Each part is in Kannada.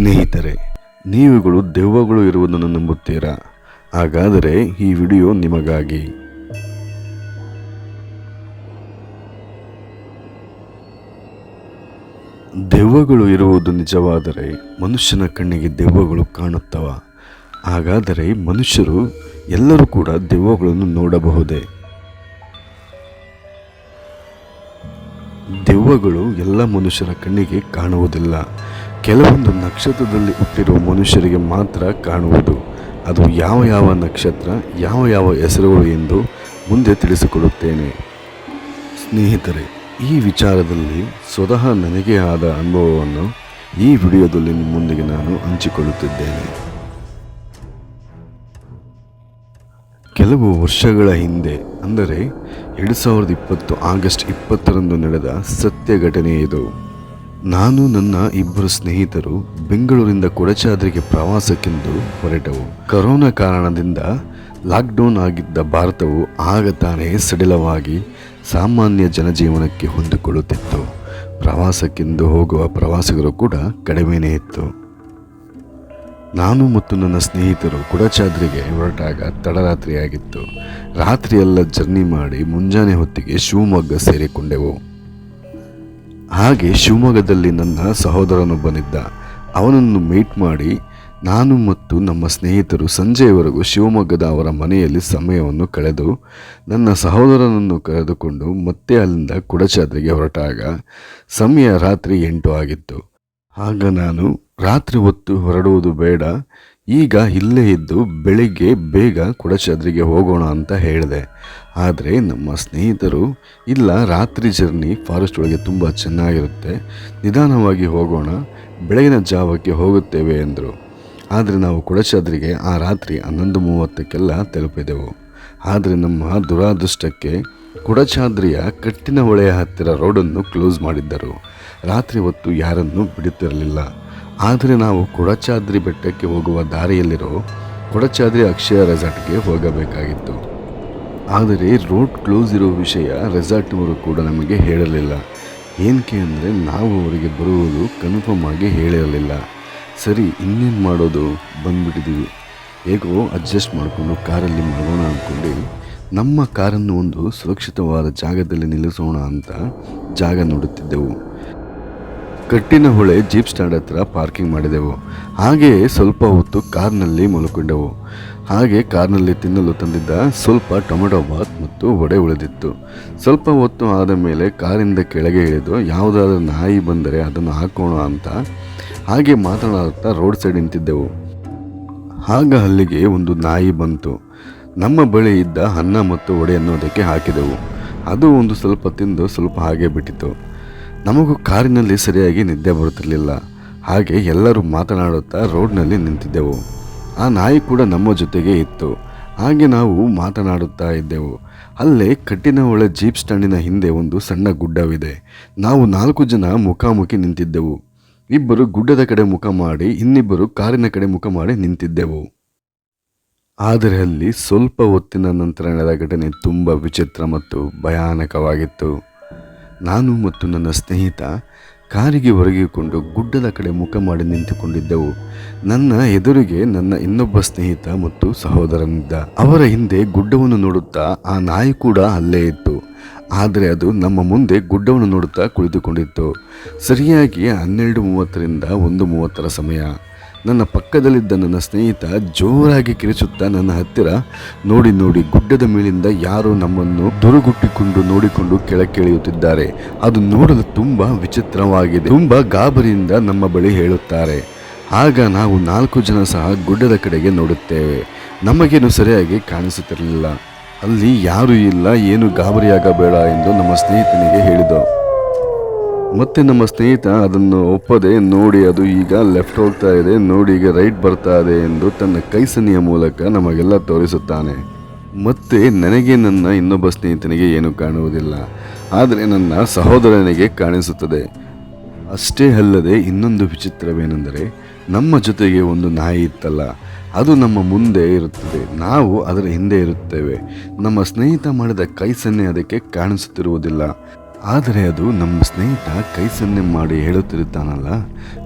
ಸ್ನೇಹಿತರೆ, ನೀವುಗಳು ದೆವ್ವಗಳು ಇರುವುದನ್ನು ನಂಬುತ್ತೀರಾ? ಹಾಗಾದರೆ ಈ ವಿಡಿಯೋ ನಿಮಗಾಗಿ. ದೆವ್ವಗಳು ಇರುವುದು ನಿಜವಾದರೆ ಮನುಷ್ಯನ ಕಣ್ಣಿಗೆ ದೆವ್ವಗಳು ಕಾಣುತ್ತವ. ಹಾಗಾದರೆ ಮನುಷ್ಯರು ಎಲ್ಲರೂ ಕೂಡ ದೆವ್ವಗಳನ್ನು ನೋಡಬಹುದೇ? ದೆವ್ವಗಳು ಎಲ್ಲ ಮನುಷ್ಯರ ಕಣ್ಣಿಗೆ ಕಾಣುವುದಿಲ್ಲ. ಕೆಲವೊಂದು ನಕ್ಷತ್ರದಲ್ಲಿ ಹುಟ್ಟಿರುವ ಮನುಷ್ಯರಿಗೆ ಮಾತ್ರ ಕಾಣುವುದು. ಅದು ಯಾವ ಯಾವ ನಕ್ಷತ್ರ, ಯಾವ ಯಾವ ಹೆಸರುಗಳು ಎಂದು ಮುಂದೆ ತಿಳಿಸಿಕೊಡುತ್ತೇನೆ. ಸ್ನೇಹಿತರೆ, ಈ ವಿಚಾರದಲ್ಲಿ ಸ್ವತಃ ನನಗೆ ಆದ ಅನುಭವವನ್ನು ಈ ವಿಡಿಯೋದಲ್ಲಿ ನಿಮ್ಮೊಂದಿಗೆ ನಾನು ಹಂಚಿಕೊಳ್ಳುತ್ತಿದ್ದೇನೆ. ಕೆಲವು ವರ್ಷಗಳ ಹಿಂದೆ, ಅಂದರೆ ಎರಡು ಸಾವಿರದ ಇಪ್ಪತ್ತು ಆಗಸ್ಟ್ ಇಪ್ಪತ್ತರಂದು ನಡೆದ ಸತ್ಯ ಘಟನೆ ಇದು. ನಾನು ನನ್ನ ಇಬ್ಬರು ಸ್ನೇಹಿತರು ಬೆಂಗಳೂರಿಂದ ಕೊಡಚಾದ್ರಿಗೆ ಪ್ರವಾಸಕ್ಕೆಂದು ಹೊರಟವು. ಕರೋನಾ ಕಾರಣದಿಂದ ಲಾಕ್ಡೌನ್ ಆಗಿದ್ದ ಭಾರತವು ಆಗ ತಾನೇ ಸಡಿಲವಾಗಿ ಸಾಮಾನ್ಯ ಜನಜೀವನಕ್ಕೆ ಹೊಂದಿಕೊಳ್ಳುತ್ತಿತ್ತು. ಪ್ರವಾಸಕ್ಕೆಂದು ಹೋಗುವ ಪ್ರವಾಸಿಗರು ಕೂಡ ಕಡಿಮೆನೇ ಇತ್ತು. ನಾನು ಮತ್ತು ನನ್ನ ಸ್ನೇಹಿತರು ಕೊಡಚಾದ್ರಿಗೆ ಹೊರಟಾಗ ತಡರಾತ್ರಿಯಾಗಿತ್ತು. ರಾತ್ರಿಯೆಲ್ಲ ಜರ್ನಿ ಮಾಡಿ ಮುಂಜಾನೆ ಹೊತ್ತಿಗೆ ಶಿವಮೊಗ್ಗ ಸೇರಿಕೊಂಡೆವು. ಹಾಗೆ ಶಿವಮೊಗ್ಗದಲ್ಲಿ ನನ್ನ ಸಹೋದರನೊಬ್ಬನಿದ್ದ. ಅವನನ್ನು ಮೀಟ್ ಮಾಡಿ ನಾನು ಮತ್ತು ನಮ್ಮ ಸ್ನೇಹಿತರು ಸಂಜೆಯವರೆಗೂ ಶಿವಮೊಗ್ಗದ ಅವರ ಮನೆಯಲ್ಲಿ ಸಮಯವನ್ನು ಕಳೆದು ನನ್ನ ಸಹೋದರನನ್ನು ಕರೆದುಕೊಂಡು ಮತ್ತೆ ಅಲ್ಲಿಂದ ಕುಡಚಾದ್ರಿಗೆ ಹೊರಟಾಗ ಸಮಯ ರಾತ್ರಿ ಎಂಟು ಆಗಿತ್ತು. ಆಗ ನಾನು ರಾತ್ರಿ ಹೊತ್ತು ಹೊರಡುವುದು ಬೇಡ, ಈಗ ಇಲ್ಲೇ ಇದ್ದು ಬೆಳಿಗ್ಗೆ ಬೇಗ ಕುಡಚಾದ್ರಿಗೆ ಹೋಗೋಣ ಅಂತ ಹೇಳಿದೆ. ಆದರೆ ನಮ್ಮ ಸ್ನೇಹಿತರು ಇಲ್ಲ, ರಾತ್ರಿ ಜರ್ನಿ ಫಾರೆಸ್ಟ್ ಒಳಗೆ ತುಂಬ ಚೆನ್ನಾಗಿರುತ್ತೆ. ನಿಧಾನವಾಗಿ ಹೋಗೋಣ, ಬೆಳಗಿನ ಜಾವಕ್ಕೆ ಹೋಗುತ್ತೇವೆ ಎಂದರು. ಆದರೆ ನಾವು ಕೊಡಚಾದ್ರಿಗೆ ಆ ರಾತ್ರಿ ಹನ್ನೊಂದು ಮೂವತ್ತಕ್ಕೆಲ್ಲ ತಲುಪಿದೆವು. ಆದರೆ ನಮ್ಮ ದುರಾದೃಷ್ಟಕ್ಕೆ ಕೊಡಚಾದ್ರಿಯ ಕಟ್ಟಿನ ಹೊಳೆಯ ಹತ್ತಿರ ರೋಡನ್ನು ಕ್ಲೋಸ್ ಮಾಡಿದ್ದರು. ರಾತ್ರಿ ಹೊತ್ತು ಯಾರನ್ನೂ ಬಿಡುತ್ತಿರಲಿಲ್ಲ. ಆದರೆ ನಾವು ಕೊಡಚಾದ್ರಿ ಬೆಟ್ಟಕ್ಕೆ ಹೋಗುವ ದಾರಿಯಲ್ಲಿರೋ ಕೊಡಚಾದ್ರಿ ಅಕ್ಷಯ ರೆಸಾರ್ಟ್ಗೆ ಹೋಗಬೇಕಾಗಿತ್ತು. ಆದರೆ ರೋಡ್ ಕ್ಲೋಸ್ ಇರೋ ವಿಷಯ ರೆಸಾರ್ಟ್ನವರು ಕೂಡ ನಮಗೆ ಹೇಳಲಿಲ್ಲ. ಏನಕ್ಕೆ ಅಂದರೆ ನಾವು ಅವರಿಗೆ ಬರುವುದು ಕನ್ಫರ್ಮ್ ಆಗಿ ಹೇಳಿರಲಿಲ್ಲ. ಸರಿ, ಇನ್ನೇನು ಮಾಡೋದು? ಬಂದುಬಿಟ್ಟಿದ್ದೀವಿ ಹೇಗೋ ಅಡ್ಜಸ್ಟ್ ಮಾಡಿಕೊಂಡು ಕಾರಲ್ಲಿ ಮಾಡೋಣ ಅಂದ್ಕೊಂಡು ನಮ್ಮ ಕಾರನ್ನು ಒಂದು ಸುರಕ್ಷಿತವಾದ ಜಾಗದಲ್ಲಿ ನಿಲ್ಲಿಸೋಣ ಅಂತ ಜಾಗ ನೋಡುತ್ತಿದ್ದೆವು. ಕಟ್ಟಿನ ಹೊಳೆ ಜೀಪ್ ಸ್ಟ್ಯಾಂಡ್ ಹತ್ರ ಪಾರ್ಕಿಂಗ್ ಮಾಡಿದೆವು. ಹಾಗೆಯೇ ಸ್ವಲ್ಪ ಹೊತ್ತು ಕಾರ್ನಲ್ಲಿ ಮಲ್ಕೊಂಡೆವು. ಹಾಗೆ ಕಾರ್ನಲ್ಲಿ ತಿನ್ನಲು ತಂದಿದ್ದ ಸ್ವಲ್ಪ ಟೊಮೆಟೊ ಬಾತ್ ಮತ್ತು ವಡೆ ಉಳಿದಿತ್ತು. ಸ್ವಲ್ಪ ಹೊತ್ತು ಆದ ಮೇಲೆ ಕಾರಿಂದ ಕೆಳಗೆ ಇಳಿದು ಯಾವುದಾದ್ರೂ ನಾಯಿ ಬಂದರೆ ಅದನ್ನು ಹಾಕೋಣ ಅಂತ ಹಾಗೆ ಮಾತನಾಡುತ್ತಾ ರೋಡ್ ಸೈಡ್ ನಿಂತಿದ್ದೆವು. ಆಗ ಅಲ್ಲಿಗೆ ಒಂದು ನಾಯಿ ಬಂತು. ನಮ್ಮ ಬಳಿ ಇದ್ದ ಅನ್ನ ಮತ್ತು ವಡೆಯನ್ನು ಅದಕ್ಕೆ ಹಾಕಿದೆವು. ಅದು ಒಂದು ಸ್ವಲ್ಪ ತಿಂದು ಸ್ವಲ್ಪ ಹಾಗೆ ಬಿಟ್ಟಿತು. ನಮಗೂ ಕಾರಿನಲ್ಲಿ ಸರಿಯಾಗಿ ನಿದ್ದೆ ಬರುತ್ತಿರಲಿಲ್ಲ. ಹಾಗೆ ಎಲ್ಲರೂ ಮಾತನಾಡುತ್ತಾ ರೋಡ್ನಲ್ಲಿ ನಿಂತಿದ್ದೆವು. ಆ ನಾಯಿ ಕೂಡ ನಮ್ಮ ಜೊತೆಗೆ ಇತ್ತು. ಹಾಗೆ ನಾವು ಮಾತನಾಡುತ್ತಾ ಇದ್ದೆವು. ಅಲ್ಲೇ ಕಟ್ಟಿನ ಒಳ ಜೀಪ್ ಸ್ಟ್ಯಾಂಡಿನ ಹಿಂದೆ ಒಂದು ಸಣ್ಣ ಗುಡ್ಡವಿದೆ. ನಾವು ನಾಲ್ಕು ಜನ ಮುಖಾಮುಖಿ ನಿಂತಿದ್ದೆವು. ಇಬ್ಬರು ಗುಡ್ಡದ ಕಡೆ ಮುಖ ಮಾಡಿ, ಇನ್ನಿಬ್ಬರು ಕಾರಿನ ಕಡೆ ಮುಖ ಮಾಡಿ ನಿಂತಿದ್ದೆವು. ಆದರೆ ಅಲ್ಲಿ ಸ್ವಲ್ಪ ಹೊತ್ತಿನ ನಂತರ ನಡೆದ ಘಟನೆ ತುಂಬ ವಿಚಿತ್ರ ಮತ್ತು ಭಯಾನಕವಾಗಿತ್ತು. ನಾನು ಮತ್ತು ನನ್ನ ಸ್ನೇಹಿತ ಕಾರಿಗೆ ಹೊರಗಿಕೊಂಡು ಗುಡ್ಡದ ಕಡೆ ಮುಖ ಮಾಡಿ ನಿಂತುಕೊಂಡಿದ್ದೆವು. ನನ್ನ ಎದುರಿಗೆ ನನ್ನ ಇನ್ನೊಬ್ಬ ಸ್ನೇಹಿತ ಮತ್ತು ಸಹೋದರನಿದ್ದ. ಅವರ ಹಿಂದೆ ಗುಡ್ಡವನ್ನು ನೋಡುತ್ತಾ ಆ ನಾಯಿ ಕೂಡ ಅಲ್ಲೇ ಇತ್ತು. ಆದರೆ ಅದು ನಮ್ಮ ಮುಂದೆ ಗುಡ್ಡವನ್ನು ನೋಡುತ್ತಾ ಕುಳಿತುಕೊಂಡಿತ್ತು. ಸರಿಯಾಗಿ ಹನ್ನೆರಡು ಮೂವತ್ತರಿಂದ ಒಂದು ಮೂವತ್ತರ ಸಮಯ. ನನ್ನ ಪಕ್ಕದಲ್ಲಿದ್ದ ನನ್ನ ಸ್ನೇಹಿತ ಜೋರಾಗಿ ಕಿರಿಚುತ್ತಾ ನನ್ನ ಹತ್ತಿರ ನೋಡಿ ನೋಡಿ ಗುಡ್ಡದ ಮೇಲಿಂದ ಯಾರೋ ನಮ್ಮನ್ನು ದುರುಗುಟ್ಟಿಕೊಂಡು ನೋಡಿಕೊಂಡು ಕೆಳಕ್ಕಿಳಿಯುತ್ತಿದ್ದಾರೆ. ಅದು ನೋಡಲು ತುಂಬಾ ವಿಚಿತ್ರವಾಗಿದೆ. ತುಂಬಾ ಗಾಬರಿಯಿಂದ ನಮ್ಮ ಬಳಿ ಹೇಳುತ್ತಾರೆ. ಆಗ ನಾವು ನಾಲ್ಕು ಜನ ಸಹ ಗುಡ್ಡದ ಕಡೆಗೆ ನೋಡುತ್ತೇವೆ. ನಮಗೇನು ಸರಿಯಾಗಿ ಕಾಣಿಸುತ್ತಿರಲಿಲ್ಲ. ಅಲ್ಲಿ ಯಾರೂ ಇಲ್ಲ, ಏನು ಗಾಬರಿಯಾಗಬೇಡ ಎಂದು ನಮ್ಮ ಸ್ನೇಹಿತನಿಗೆ ಹೇಳಿದವು ಮತ್ತೆ ನಮ್ಮ ಸ್ನೇಹಿತ ಅದನ್ನು ಒಪ್ಪದೆ ನೋಡಿ ಅದು ಈಗ ಲೆಫ್ಟ್ ಹೋಗ್ತಾ ಇದೆ, ನೋಡಿ ಈಗ ರೈಟ್ ಬರ್ತಾ ಇದೆ ಎಂದು ತನ್ನ ಕೈ ಸನ್ನೆಯ ಮೂಲಕ ನಮಗೆಲ್ಲ ತೋರಿಸುತ್ತಾನೆ. ಮತ್ತೆ ನನಗೆ ನನ್ನ ಇನ್ನೊಬ್ಬ ಸ್ನೇಹಿತನಿಗೆ ಏನು ಕಾಣುವುದಿಲ್ಲ, ಆದರೆ ನನ್ನ ಸಹೋದರನಿಗೆ ಕಾಣಿಸುತ್ತದೆ. ಅಷ್ಟೇ ಅಲ್ಲದೆ ಇನ್ನೊಂದು ವಿಚಿತ್ರವೇನೆಂದರೆ, ನಮ್ಮ ಜೊತೆಗೆ ಒಂದು ನಾಯಿ ಇತ್ತಲ್ಲ, ಅದು ನಮ್ಮ ಮುಂದೆ ಇರುತ್ತದೆ, ನಾವು ಅದರ ಹಿಂದೆ ಇರುತ್ತೇವೆ. ನಮ್ಮ ಸ್ನೇಹಿತ ಮಾಡಿದ ಕೈ ಸನ್ನೆ ಅದಕ್ಕೆ ಕಾಣಿಸುತ್ತಿರುವುದಿಲ್ಲ. ಆದರೆ ಅದು ನಮ್ಮ ಸ್ನೇಹಿತ ಕೈ ಸನ್ನೆ ಮಾಡಿ ಹೇಳುತ್ತಿರುತ್ತಾನಲ್ಲ.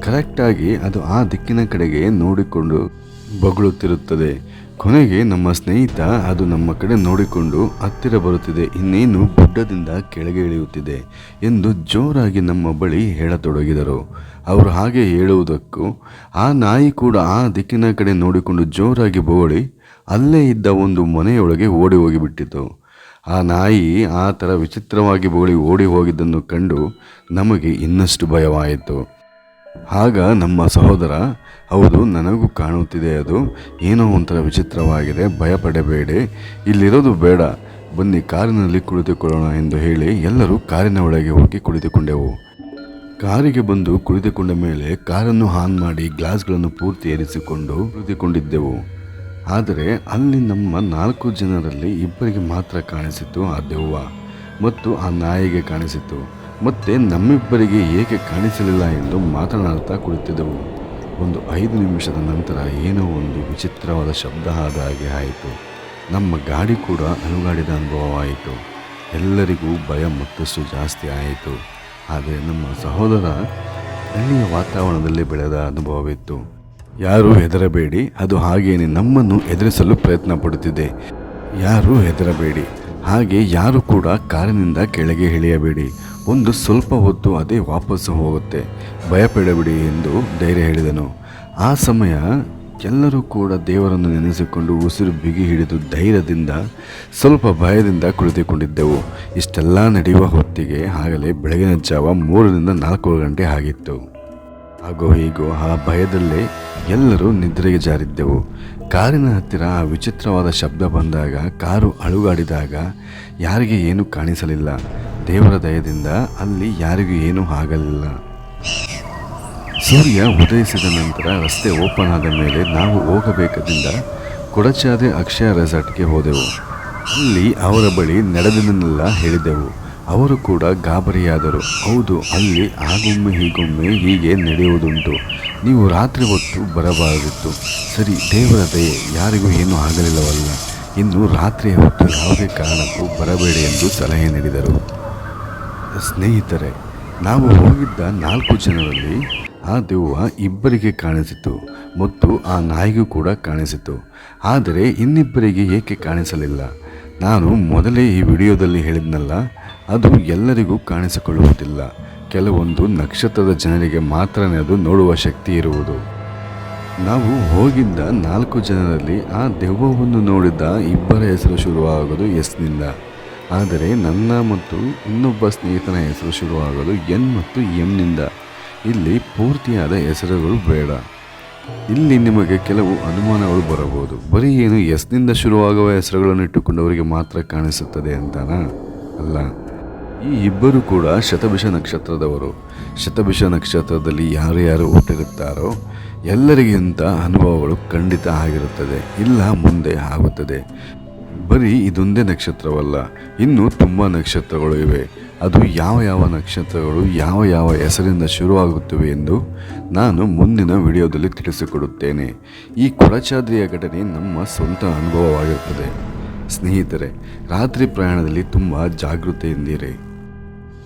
ಕರೆಕ್ಟಾಗಿ ಅದು ಆ ದಿಕ್ಕಿನ ಕಡೆಗೆ ನೋಡಿಕೊಂಡು ಬಗಳುತ್ತಿರುತ್ತದೆ. ಕೊನೆಗೆ ನಮ್ಮ ಸ್ನೇಹಿತ ಅದು ನಮ್ಮ ಕಡೆ ನೋಡಿಕೊಂಡು ಹತ್ತಿರ ಬರುತ್ತಿದೆ. ಇನ್ನೇನು ಗುಡ್ಡದಿಂದ ಕೆಳಗೆ ಇಳಿಯುತ್ತಿದೆ ಎಂದು ಜೋರಾಗಿ ನಮ್ಮ ಬಳಿ ಹೇಳತೊಡಗಿದರು. ಅವರು ಹಾಗೆ ಹೇಳುವುದಕ್ಕೂ ಆ ನಾಯಿ ಕೂಡ ಆ ದಿಕ್ಕಿನ ಕಡೆ ನೋಡಿಕೊಂಡು ಜೋರಾಗಿ ಬೋಳಿ ಅಲ್ಲೇ ಇದ್ದ ಒಂದು ಮನೆಯೊಳಗೆ ಓಡಿ ಹೋಗಿಬಿಟ್ಟಿತು. ಆ ನಾಯಿ ಆ ಥರ ವಿಚಿತ್ರವಾಗಿ ಬೋಳಿ ಓಡಿ ಹೋಗಿದ್ದನ್ನು ಕಂಡು ನಮಗೆ ಇನ್ನಷ್ಟು ಭಯವಾಯಿತು. ಆಗ ನಮ್ಮ ಸಹೋದರ, ಹೌದು, ನನಗೂ ಕಾಣುತ್ತಿದೆ ಅದು. ಏನೋ ಒಂಥರ ವಿಚಿತ್ರವಾಗಿದೆ, ಭಯಪಡಬೇಡಿ. ಇಲ್ಲಿರೋದು ಬೇಡ. ಬನ್ನಿ, ಕಾರಿನಲ್ಲಿ ಕುಳಿತುಕೊಳ್ಳೋಣ ಎಂದು ಹೇಳಿ ಎಲ್ಲರೂ ಕಾರಿನ ಒಳಗೆ ಹೋಗಿ ಕುಳಿತುಕೊಂಡೆವು. ಕಾರಿಗೆ ಬಂದು ಕುಳಿತುಕೊಂಡ ಮೇಲೆ ಕಾರನ್ನು ಆನ್ ಮಾಡಿ ಗ್ಲಾಸ್ಗಳನ್ನು ಪೂರ್ತಿ ಏರಿಸಿಕೊಂಡು ಕುಳಿತುಕೊಂಡಿದ್ದೆವು. ಆದರೆ ಅಲ್ಲಿ ನಮ್ಮ ನಾಲ್ಕು ಜನರಲ್ಲಿ ಇಬ್ಬರಿಗೆ ಮಾತ್ರ ಕಾಣಿಸಿತು ಆ ದೆವ್ವ ಮತ್ತು ಆ ನಾಯಿಗೆ ಕಾಣಿಸಿತು ಮತ್ತೆ ನಮ್ಮಿಬ್ಬರಿಗೆ ಏಕೆ ಕಾಣಿಸಲಿಲ್ಲ ಎಂದು ಮಾತನಾಡುತ್ತಾ ಕುಳಿತಿದ್ದೆವು. ಒಂದು ಐದು ನಿಮಿಷದ ನಂತರ ಏನೋ ಒಂದು ವಿಚಿತ್ರವಾದ ಶಬ್ದ ಆದ ಹಾಗೆ ಆಯಿತು. ನಮ್ಮ ಗಾಡಿ ಕೂಡ ಅಲುಗಾಡಿದ ಅನುಭವವಾಯಿತು. ಎಲ್ಲರಿಗೂ ಭಯ ಮತ್ತಷ್ಟು ಜಾಸ್ತಿ ಆಯಿತು. ಆದರೆ ನಮ್ಮ ಸಹೋದರ ಹಳ್ಳಿಯ ವಾತಾವರಣದಲ್ಲಿ ಬೆಳೆದ ಅನುಭವವಿತ್ತು. ಯಾರು ಹೆದರಬೇಡಿ. ಅದು ಹಾಗೇನೆ ನಮ್ಮನ್ನು ಎದುರಿಸಲು ಪ್ರಯತ್ನ ಪಡುತ್ತಿದೆ ಯಾರು ಹೆದರಬೇಡಿ. ಹಾಗೆ ಯಾರು ಕೂಡ ಕಾರಿನಿಂದ ಕೆಳಗೆ ಇಳಿಯಬೇಡಿ. ಒಂದು ಸ್ವಲ್ಪ ಹೊತ್ತು ಅದೇ ವಾಪಸ್ಸು ಹೋಗುತ್ತೆ. ಭಯಪಡಬೇಡಿ ಎಂದು ಧೈರ್ಯ ಹೇಳಿದನು. ಆ ಸಮಯ ಎಲ್ಲರೂ ಕೂಡ ದೇವರನ್ನು ನೆನೆಸಿಕೊಂಡು ಉಸಿರು ಬಿಗಿ ಹಿಡಿದು ಧೈರ್ಯದಿಂದ, ಸ್ವಲ್ಪ ಭಯದಿಂದ ಕುಳಿತುಕೊಂಡಿದ್ದೆವು. ಇಷ್ಟೆಲ್ಲ ನಡೆಯುವ ಹೊತ್ತಿಗೆ ಆಗಲೇ ಬೆಳಗಿನ ಜಾವ ಮೂರರಿಂದ ನಾಲ್ಕು ಗಂಟೆ ಆಗಿತ್ತು. ಹಾಗೋ ಹೀಗೋ ಆ ಭಯದಲ್ಲೇ ಎಲ್ಲರೂ ನಿದ್ರೆಗೆ ಜಾರಿದ್ದೆವು. ಕಾರಿನ ಹತ್ತಿರ ಆ ವಿಚಿತ್ರವಾದ ಶಬ್ದ ಬಂದಾಗ, ಕಾರು ಅಳುಗಾಡಿದಾಗ ಯಾರಿಗೆ ಏನೂ ಕಾಣಿಸಲಿಲ್ಲ. ದೇವರ ದಯದಿಂದ ಅಲ್ಲಿ ಯಾರಿಗೂ ಏನೂ ಆಗಲಿಲ್ಲ. ಸೂರ್ಯ ಉದಯಿಸಿದ ನಂತರ ರಸ್ತೆ ಓಪನ್ ಆದ ಮೇಲೆ ನಾವು ಹೋಗಬೇಕದಿಂದ ಕೊಡಚಾದೆ ಅಕ್ಷಯ ರೆಸಾರ್ಟ್ಗೆ ಹೋದೆವು. ಅಲ್ಲಿ ಅವರ ಬಳಿ ನಡೆದಿದ್ದನ್ನೆಲ್ಲ ಹೇಳಿದೆವು. ಅವರು ಕೂಡ ಗಾಬರಿಯಾದರು. ಹೌದು, ಅಲ್ಲಿ ಆಗೊಮ್ಮೆ ಹೀಗೊಮ್ಮೆ ಹೀಗೆ ನಡೆಯುವುದುಂಟು. ನೀವು ರಾತ್ರಿ ಹೊತ್ತು ಬರಬಾರದಿತ್ತು. ಸರಿ, ದೇವರ ದಯೆ, ಯಾರಿಗೂ ಏನೂ ಆಗಲಿಲ್ಲವಲ್ಲ. ಇನ್ನು ರಾತ್ರಿಯ ಹೊತ್ತು ಯಾವುದೇ ಕಾರಣಕ್ಕೂ ಬರಬೇಡಿ ಎಂದು ಸಲಹೆ ನೀಡಿದರು. ಸ್ನೇಹಿತರೆ, ನಾವು ಹೋಗಿದ್ದ ನಾಲ್ಕು ಜನರಲ್ಲಿ ಆ ದೆವ್ವ ಇಬ್ಬರಿಗೆ ಕಾಣಿಸಿತು ಮತ್ತು ಆ ನಾಯಿಗೂ ಕೂಡ ಕಾಣಿಸಿತು. ಆದರೆ ಇನ್ನಿಬ್ಬರಿಗೆ ಏಕೆ ಕಾಣಿಸಲಿಲ್ಲ? ನಾನು ಮೊದಲೇ ಈ ವಿಡಿಯೋದಲ್ಲಿ ಹೇಳಿದ್ನಲ್ಲ ಅದು ಎಲ್ಲರಿಗೂ ಕಾಣಿಸಿಕೊಳ್ಳುವುದಿಲ್ಲ. ಕೆಲವೊಂದು ನಕ್ಷತ್ರದ ಜನರಿಗೆ ಮಾತ್ರನೇ ಅದು ನೋಡುವ ಶಕ್ತಿ ಇರುವುದು. ನಾವು ಹೋಗಿದ್ದ ನಾಲ್ಕು ಜನರಲ್ಲಿ ಆ ದೆವ್ವವನ್ನು ನೋಡಿದ್ದ ಇಬ್ಬರ ಹೆಸರು ಶುರುವಾಗೋದು ಎಸ್ನಿಂದ. ಆದರೆ ನನ್ನ ಮತ್ತು ಇನ್ನೊಬ್ಬ ಸ್ನೇಹಿತನ ಹೆಸರು ಶುರುವಾಗೋದು ಎನ್ ಮತ್ತು ಎಂನಿಂದ ಇಲ್ಲಿ ಪೂರ್ತಿಯಾದ ಹೆಸರುಗಳು ಬೇಡ. ಇಲ್ಲಿ ನಿಮಗೆ ಕೆಲವು ಅನುಮಾನಗಳು ಬರಬಹುದು. ಬರೀ ಏನು ಎಸ್ನಿಂದ ಶುರುವಾಗುವ ಹೆಸರುಗಳನ್ನು ಇಟ್ಟುಕೊಂಡವರಿಗೆ ಮಾತ್ರ ಕಾಣಿಸುತ್ತದೆ ಅಂತಾನಾ? ಅಲ್ಲ. ಈ ಇಬ್ಬರು ಕೂಡ ಶತಭಿಷ ನಕ್ಷತ್ರದವರು. ಶತಭಿಷ ನಕ್ಷತ್ರದಲ್ಲಿ ಯಾರು ಯಾರು ಹುಟ್ಟಿರುತ್ತಾರೋ ಎಲ್ಲರಿಗಿಂತ ಅನುಭವಗಳು ಖಂಡಿತ ಆಗಿರುತ್ತದೆ. ಇಲ್ಲ, ಮುಂದೆ ಆಗುತ್ತದೆ. ಬರೀ ಇದೊಂದೇ ನಕ್ಷತ್ರವಲ್ಲ, ಇನ್ನೂ ತುಂಬ ನಕ್ಷತ್ರಗಳು ಇವೆ. ಅದು ಯಾವ ಯಾವ ನಕ್ಷತ್ರಗಳು ಯಾವ ಯಾವ ಹೆಸರಿಂದ ಶುರುವಾಗುತ್ತವೆ ಎಂದು ನಾನು ಮುಂದಿನ ವಿಡಿಯೋದಲ್ಲಿ ತಿಳಿಸಿಕೊಡುತ್ತೇನೆ. ಈ ಕೊಡಚಾದ್ರಿಯ ಘಟನೆ ನಮ್ಮ ಸ್ವಂತ ಅನುಭವವಾಗಿರುತ್ತದೆ. ಸ್ನೇಹಿತರೆ, ರಾತ್ರಿ ಪ್ರಯಾಣದಲ್ಲಿ ತುಂಬ ಜಾಗೃತೆಯಿಂದಿರಿ.